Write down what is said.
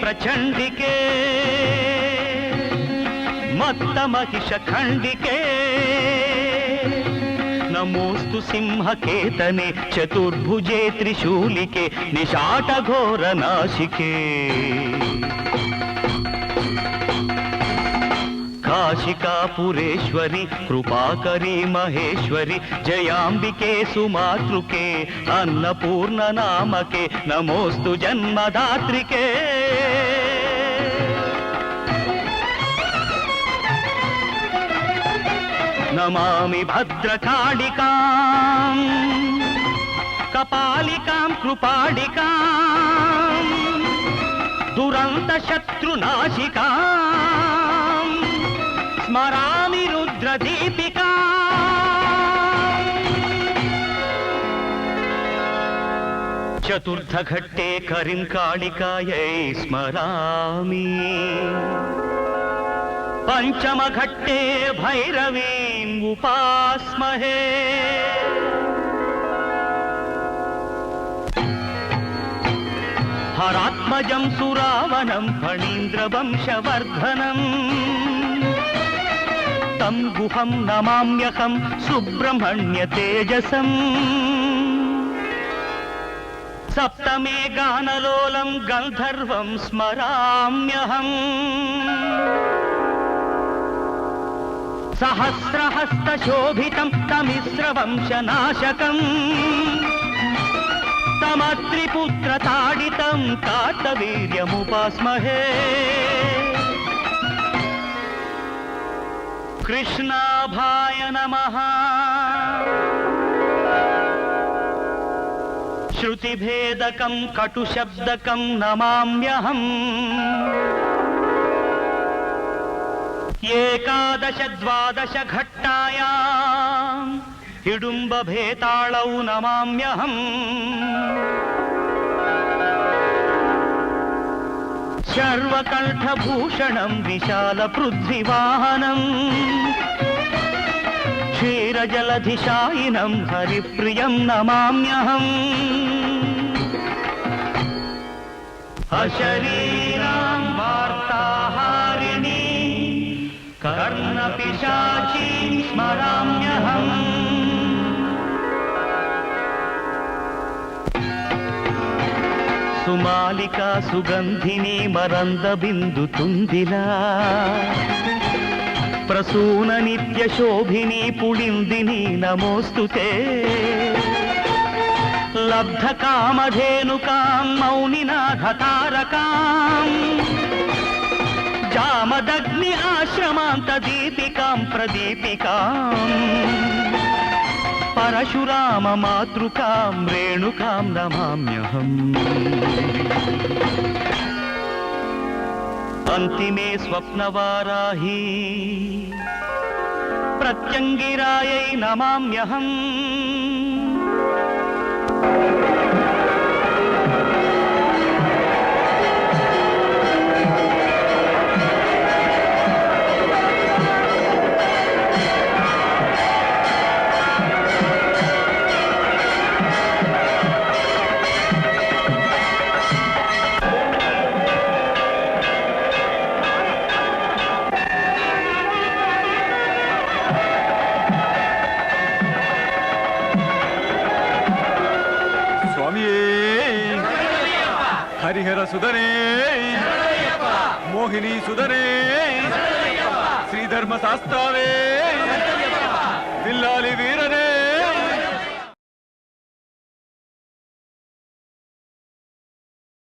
ಪ್ರಚಂಡಿಕೆ ಮತ್ತ ಮಹಿಷ ಖಂಡಿಕೆ ನಮೋಸ್ತು ಸಿಂಹಕೇತನೆ ಚತುರ್ಭುಜೆ ತ್ರಿಶೂಲಿಕೆ ನಿಶಾಟ ಘೋರ ನಾಶಿಕೆ కాశికాపురేశ్వరి కృపాకరి మహేశ్వరి జయాంబికే సుమాతృకే అన్నపూర్ణ నామకే నమోస్తు జన్మదాత్రికే నమామి భద్రకాళికాం కపాలికాం కృపాళికాం దురంత శత్రునాశికాం స్మరామి రుద్రదీపికా. చతుర్థఘట్టే కరింకాళికాయై స్మరామి. పంచమఘట్టే భైరవీం ఉపాస్మహే. హరాత్మజం సురావణం ఫణీంద్రవంశవర్ధనం తం గుహం నమామ్యహం సుబ్రహ్మణ్య తేజసం. సప్తమే గానలోలం గంధర్వం స్మరామ్యహం. సహస్రహస్తశోభితం తమిశ్రవంశనాశకం. తమత్రిపుత్రతాడితం కార్తవీర్యముపాస్మహే కృష్ణాభాయ నమ శృతిభేదకం కటుశబ్దకం నమామ్యహం ఏకాదశ ద్వాదశ ఘట్టాయా హిడుంబభేతాళౌ నమామ్యహం శర్వకంఠభూషణం విశాల పృథ్వీవాహనం హరిప్రియం నమామ్యహం. అశరీరాం వార్తాహారిణి కర్ణపిశాచీం స్మరామ్యహం. సుమాలికా సుగంధిని మరంద బిందు తుందిలా. ప్రసూన నిత్య శోభిని పుళిందిని నమోస్తుతే. లబ్ధ కామధేనుకాం మౌనినాథ తారకాం. జామదగ్ని ఆశ్రమాంత దీపికాం ప్రదీపికాం. పరశురామ మాతృకాం రేణుకాం నమామ్యహం అంతిమే స్వప్నవారాహి ప్రత్యంగిరాయై నమామ్యహం స్వామియే హరిహర సుధనే. మోహిని సుధనే. శ్రీధర్మ శాస్త్రావే విల్లాలి వీర